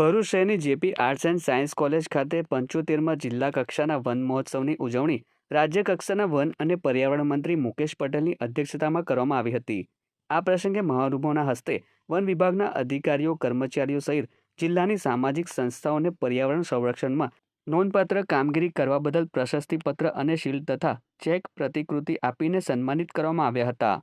ભરૂચ શહેરની JP arts and science college ખાતે પંચોતેરમાં જિલ્લા કક્ષાના વન મહોત્સવની ઉજવણી રાજ્ય કક્ષાના વન અને પર્યાવરણ મંત્રી મુકેશ પટેલની અધ્યક્ષતામાં કરવામાં આવી હતી. આ પ્રસંગે મહાનુભાવોના હસ્તે વન વિભાગના અધિકારીઓ, કર્મચારીઓ સહિત જિલ્લાની સામાજિક સંસ્થાઓને પર્યાવરણ સંરક્ષણમાં નોંધપાત્ર કામગીરી કરવા બદલ પ્રશસ્તિપત્ર અને શિલ્ડ તથા ચેક પ્રતિકૃતિ આપીને સન્માનિત કરવામાં આવ્યા હતા.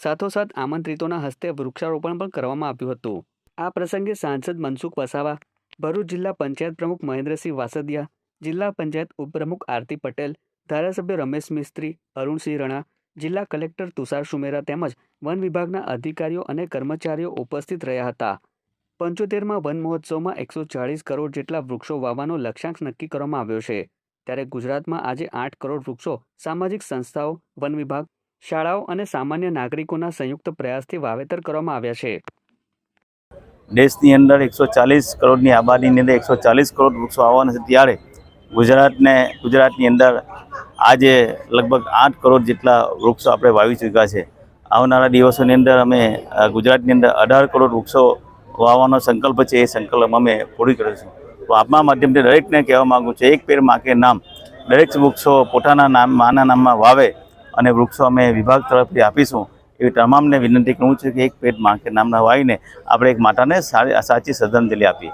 સાથોસાથ આમંત્રિતોના હસ્તે વૃક્ષારોપણ પણ કરવામાં આવ્યું હતું. આ પ્રસંગે સાંસદ મનસુખ વસાવા, ભરૂચ જિલ્લા પંચાયત પ્રમુખ મહેન્દ્રસિંહ વાસદિયા, જિલ્લા પંચાયત ઉપપ્રમુખ આરતી પટેલ, ધારાસભ્ય રમેશ મિસ્ત્રી, અરુણસિંહ રણા, જિલ્લા કલેક્ટર તુષાર સુમેરા તેમજ વન વિભાગના અધિકારીઓ અને કર્મચારીઓ ઉપસ્થિત રહ્યા હતા. પંચોતેરમાં વન મહોત્સવમાં એકસો ચાળીસ કરોડ જેટલા વૃક્ષો વાવવાનો લક્ષ્યાંક નક્કી કરવામાં આવ્યો છે. ત્યારે ગુજરાતમાં આજે આઠ કરોડ વૃક્ષો સામાજિક સંસ્થાઓ, વન વિભાગ, શાળાઓ અને સામાન્ય નાગરિકોના સંયુક્ત પ્રયાસથી વાવેતર કરવામાં આવ્યા છે. દેશની અંદર એકસો ચાલીસ કરોડની આબાદીની અંદર એકસો ચાલીસ કરોડ વૃક્ષો આવવાના છે ત્યારે ગુજરાતને, ગુજરાતની અંદર આજે લગભગ આઠ કરોડ જેટલા વૃક્ષો આપણે વાવી ચૂક્યા છે. આવનારા દિવસોની અંદર અમે ગુજરાતની અંદર અઢાર કરોડ વૃક્ષો વાવવાનો સંકલ્પ છે, એ સંકલ્પ અમે પૂરી કરીશું તો આપના માધ્યમથી દરેકને કહેવા માગું છું, એક પેર માકે નામ, દરેક વૃક્ષો પોતાના નામ, માના નામમાં વાવે અને વૃક્ષો અમે વિભાગ તરફથી આપીશું. એવી તમામને વિનંતી કરું છું કે એક પેટમાં કે નામના વાવીને આપણે એક માતાને સારી સાચી શ્રદ્ધાંજલિ આપીએ.